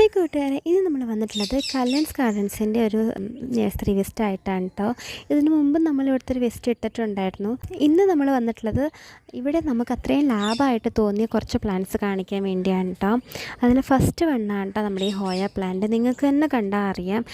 ഹേ കൂട്ടുകാരെ ഇന്ന് നമ്മൾ വന്നിട്ടുള്ളത് കല്ലൻസ് ഗാർഡൻസിന്റെ ഒരു സ്ത്രീ വെസ്റ്റ് ആയിട്ടാണ് കേട്ടോ ഇതിന് മുമ്പ് നമ്മൾ ഇവിടുത്തെ ഒരു വെസ്റ്റ് ഇട്ടിട്ടുണ്ടായിരുന്നു. ഇന്ന് നമ്മൾ വന്നിട്ടുള്ളത് ഇവിടെ നമുക്ക് അത്രയും ലാഭമായിട്ട് തോന്നിയ കുറച്ച് പ്ലാന്റ്സ് കാണിക്കാൻ വേണ്ടിയാണ് കേട്ടോ അതിൽ ഫസ്റ്റ് വണ്ണാണ് കേട്ടോ നമ്മുടെ ഈ ഹോയ പ്ലാന്റ് നിങ്ങൾക്ക് തന്നെ കണ്ടാൽ അറിയാം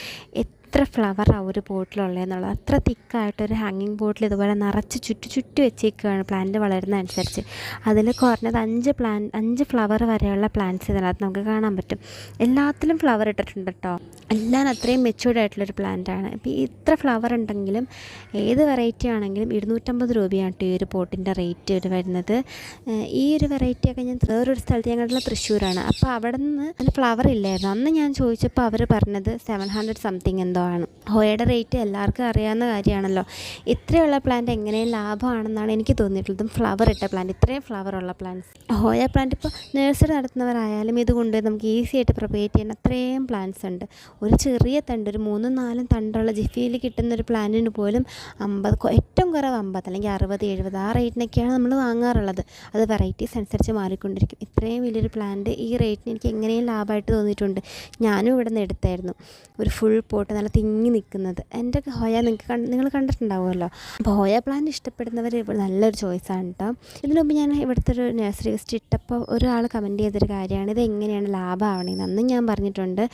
എത്ര ഫ്ലവറാണ് ഒരു ബോട്ടിലുള്ളതെന്നുള്ളത് അത്ര തിക്കായിട്ടൊരു ഹാങ്ങിങ് ബോട്ടിൽ ഇതുപോലെ നിറച്ച് ചുറ്റി ചുറ്റി വെച്ചേക്കുകയാണ് പ്ലാന്റ് വളരുന്നതനുസരിച്ച്. അതിൽ കുറഞ്ഞത് അഞ്ച് പ്ലാൻ അഞ്ച് ഫ്ലവർ വരെയുള്ള പ്ലാന്റ്സ് ഇതിനകത്ത് നമുക്ക് കാണാൻ പറ്റും. എല്ലാത്തിലും ഫ്ലവർ ഇട്ടിട്ടുണ്ട് കേട്ടോ എല്ലാം അത്രയും മെച്യൂർഡ് ആയിട്ടുള്ളൊരു പ്ലാന്റ് ആണ്. ഇപ്പോൾ ഇത്ര ഫ്ലവർ ഉണ്ടെങ്കിലും ഏത് വെറൈറ്റി ആണെങ്കിലും ഇരുന്നൂറ്റമ്പത് രൂപയാണ് ഈ ഒരു പോട്ടിന്റെ റേറ്റ് ഒരു വരുന്നത്. ഈ ഒരു വെറൈറ്റിയൊക്കെ ഞാൻ വേറൊരു സ്ഥലത്ത് ഞങ്ങളുടെ തൃശ്ശൂരാണ്. അപ്പോൾ അവിടെ നിന്ന് അതിന് ഫ്ലവർ ഇല്ലായിരുന്നു. അന്ന് ഞാൻ ചോദിച്ചപ്പോൾ അവർ പറഞ്ഞത് സെവൻ ഹൺഡ്രഡ് സംതിങ് എന്തോ ആണ് ഹോയയുടെ റേറ്റ് എല്ലാവർക്കും അറിയാവുന്ന കാര്യമാണല്ലോ. ഇത്രയുള്ള പ്ലാന്റ് എങ്ങനെയും ലാഭമാണെന്നാണ് എനിക്ക് തോന്നിയിട്ടുള്ളതും. ഫ്ലവർ ഇട്ട പ്ലാന്റ് ഇത്രയും ഫ്ലവർ ഉള്ള പ്ലാന്റ്സ് ഹോയ പ്ലാന്റ് ഇപ്പോൾ നഴ്സറി നടത്തുന്നവരായാലും ഇതുകൊണ്ട് നമുക്ക് ഈസി ആയിട്ട് പ്രൊപ്പറേറ്റ് ചെയ്യുന്ന അത്രയും പ്ലാന്റ്സ് ഉണ്ട്. ഒരു ചെറിയ തണ്ട് ഒരു മൂന്നും നാലും തണ്ടുള്ള ജിഫിയിൽ കിട്ടുന്ന ഒരു പ്ലാന്റിന് പോലും അമ്പത് ഏറ്റവും കുറവ് അമ്പത് അല്ലെങ്കിൽ അറുപത് എഴുപത് ആ റേറ്റിനൊക്കെയാണ് നമ്മൾ വാങ്ങാറുള്ളത്. അത് വെറൈറ്റീസ് അനുസരിച്ച് മാറിക്കൊണ്ടിരിക്കും. ഇത്രയും വലിയൊരു പ്ലാന്റ് ഈ റേറ്റിന് എനിക്ക് എങ്ങനെയും ലാഭമായിട്ട് തോന്നിയിട്ടുണ്ട്. ഞാനും ഇവിടെ നിന്ന് എടുത്തായിരുന്നു. ഒരു ഫുൾ പോട്ട് നല്ല തിങ്ങി നിൽക്കുന്നത്. എന്റെ ഹോയ നിങ്ങൾക്ക് നിങ്ങൾ കണ്ടിട്ടുണ്ടാവുമല്ലോ. അപ്പോൾ ഹോയ പ്ലാന്റ് ഇഷ്ടപ്പെടുന്നവർ നല്ലൊരു ചോയ്സാണ് കേട്ടോ ഇതിനു മുമ്പ് ഞാൻ ഇവിടുത്തെ ഒരു നഴ്സറി വെസ്റ്റ് ഇട്ടപ്പോൾ ഒരാൾ കമന്റ് ചെയ്തൊരു കാര്യമാണ്. ഇത് എങ്ങനെയാണ് ലാഭമാവണേന്ന് അന്നും ഞാൻ പറഞ്ഞിട്ടുണ്ട്.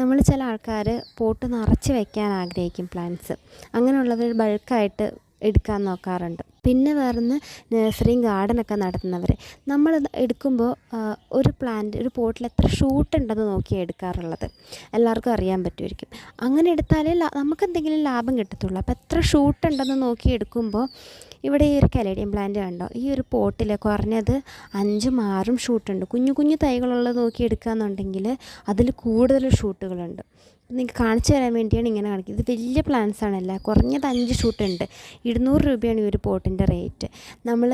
നമ്മൾ ചില ആൾക്കാർ പോട്ട് നിറച്ച് വയ്ക്കാൻ ആഗ്രഹിക്കും പ്ലാന്റ്സ് അങ്ങനെയുള്ളവർ ബൾക്കായിട്ട് എടുക്കാൻ നോക്കാറുണ്ട്. പിന്നെ വേറൊന്ന് നഴ്സറിയും ഗാർഡനൊക്കെ നടത്തുന്നവർ നമ്മൾ എടുക്കുമ്പോൾ ഒരു പ്ലാന്റ് ഒരു പോട്ടിൽ എത്ര ഷൂട്ട് ഉണ്ടെന്ന് നോക്കിയാണ് എടുക്കാറുള്ളത്. എല്ലാവർക്കും അറിയാൻ പറ്റുമായിരിക്കും. അങ്ങനെ എടുത്താലേ നമുക്ക് എന്തെങ്കിലും ലാഭം കിട്ടത്തുള്ളൂ. അപ്പോൾ എത്ര ഷൂട്ട് ഉണ്ടെന്ന് നോക്കി എടുക്കുമ്പോൾ ഇവിടെ ഈ ഒരു കലേഡിയം പ്ലാന്റ് കണ്ടോ? ഈ ഒരു പോട്ടിൽ കുറഞ്ഞത് അഞ്ചും ആറും ഷൂട്ടുണ്ട്. കുഞ്ഞു കുഞ്ഞു തൈകളുള്ളത് നോക്കി എടുക്കുകയെന്നുണ്ടെങ്കിൽ അതിൽ കൂടുതൽ ഷൂട്ടുകളുണ്ട്. നിങ്ങൾക്ക് കാണിച്ചു തരാൻ വേണ്ടിയാണ് ഇങ്ങനെ കാണിക്കുന്നത്. ഇത് വലിയ പ്ലാന്റ്സ് ആണല്ല കുറഞ്ഞത് അഞ്ച് ഷൂട്ടുണ്ട്. ഇരുന്നൂറ് രൂപയാണ് ഈ ഒരു പോട്ടിന്റെ റേറ്റ് നമ്മൾ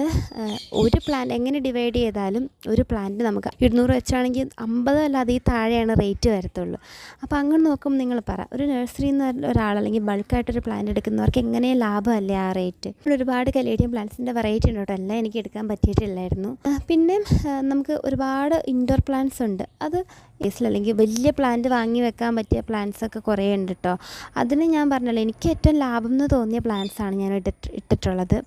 ഒരു പ്ലാന്റ് എങ്ങനെ ഡിവൈഡ് ചെയ്താലും ഒരു പ്ലാന്റ് നമുക്ക് ഇരുന്നൂറ് വെച്ചാണെങ്കിൽ അമ്പത് അല്ലാതെ ഈ താഴെയാണ് റേറ്റ് വരത്തുള്ളൂ. അപ്പോൾ അങ്ങനെ നോക്കുമ്പോൾ നിങ്ങൾ പറ ഒരു നഴ്സറിയിൽ നിന്ന് ഒരാൾ അല്ലെങ്കിൽ ബൾക്കായിട്ടൊരു പ്ലാന്റ് എടുക്കുന്നവർക്ക് എങ്ങനെ ലാഭമല്ലേ ആ റേറ്റ് നമ്മൾ ഒരുപാട് കലേഡിയം പ്ലാന്റ്സിന്റെ വെറൈറ്റി ഉണ്ട് കേട്ടോ. എല്ലാം എനിക്ക് എടുക്കാൻ പറ്റിയിട്ടില്ലായിരുന്നു. പിന്നെ നമുക്ക് ഒരുപാട് ഇൻഡോർ പ്ലാന്റ്സ് ഉണ്ട്. അത് കേസിൽ അല്ലെങ്കിൽ വലിയ പ്ലാന്റ് വാങ്ങി വെക്കാൻ പറ്റിയ പ്ലാന്റ്സ് ഒക്കെ കുറേ ഉണ്ട് കേട്ടോ. അതിന് ഞാൻ പറഞ്ഞല്ലോ എനിക്ക് ഏറ്റവും ലാഭം എന്ന് തോന്നിയ പ്ലാന്റ്സാണ് ഞാൻ ഇട്ടിട്ടുള്ളത്.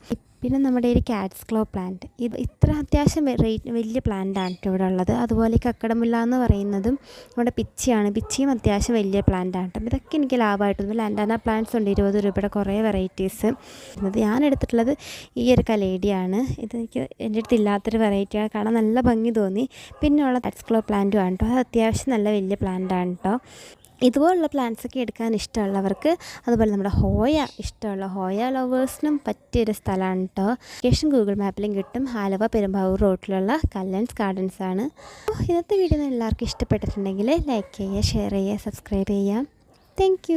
പിന്നെ നമ്മുടെ ഒരു കാറ്റ്സ് ക്ലോ പ്ലാന്റ് ഇത് ഇത്ര അത്യാവശ്യം റേറ്റ് വലിയ പ്ലാന്റാണ് ഇവിടെ ഉള്ളത്. അതുപോലെ കക്കടമുല്ല എന്ന് പറയുന്നതും നമ്മുടെ പിച്ചിയാണ്. പിച്ചിയും അത്യാവശ്യം വലിയ പ്ലാന്റാണ് ഇതൊക്കെ എനിക്ക് ലാഭമായിട്ട് തോന്നി ലാൻഡാന പ്ലാന്റ്സ് ഉണ്ട്. ഇരുപത് രൂപയുടെ കുറേ വെറൈറ്റീസ് അത് ഞാൻ എടുത്തിട്ടുള്ളത് ഈ ഒരു കലേഡിയാണ് ഇത് എനിക്ക് എന്റെ അടുത്ത് ഇല്ലാത്തൊരു വെറൈറ്റിയാണ് കാണാൻ നല്ല ഭംഗി തോന്നി. പിന്നെയുള്ള കാറ്റ്സ് ക്ലോ പ്ലാന്റും ആണ് കേട്ടോ അത് അത്യാവശ്യം നല്ല വലിയ പ്ലാന്റാണ് കേട്ടോ ഇതുപോലുള്ള പ്ലാന്റ്സ് ഒക്കെ എടുക്കാൻ ഇഷ്ടമുള്ളവർക്ക് അതുപോലെ നമ്മുടെ ഹോയ ഇഷ്ടമുള്ള ഹോയ ലവേഴ്സിനും പറ്റിയൊരു സ്ഥലമാണ് കേട്ടോ ലൊക്കേഷൻ ഗൂഗിൾ മാപ്പിലും കിട്ടും. ആലുവ പെരുമ്പാവൂർ റോഡിലുള്ള കല്ലൻസ് ഗാർഡൻസ് ആണ്. ഇന്നത്തെ വീഡിയോ എല്ലാവർക്കും ഇഷ്ടപ്പെട്ടിട്ടുണ്ടെങ്കിൽ ലൈക്ക് ചെയ്യുക ഷെയർ ചെയ്യുക സബ്സ്ക്രൈബ് ചെയ്യുക. താങ്ക്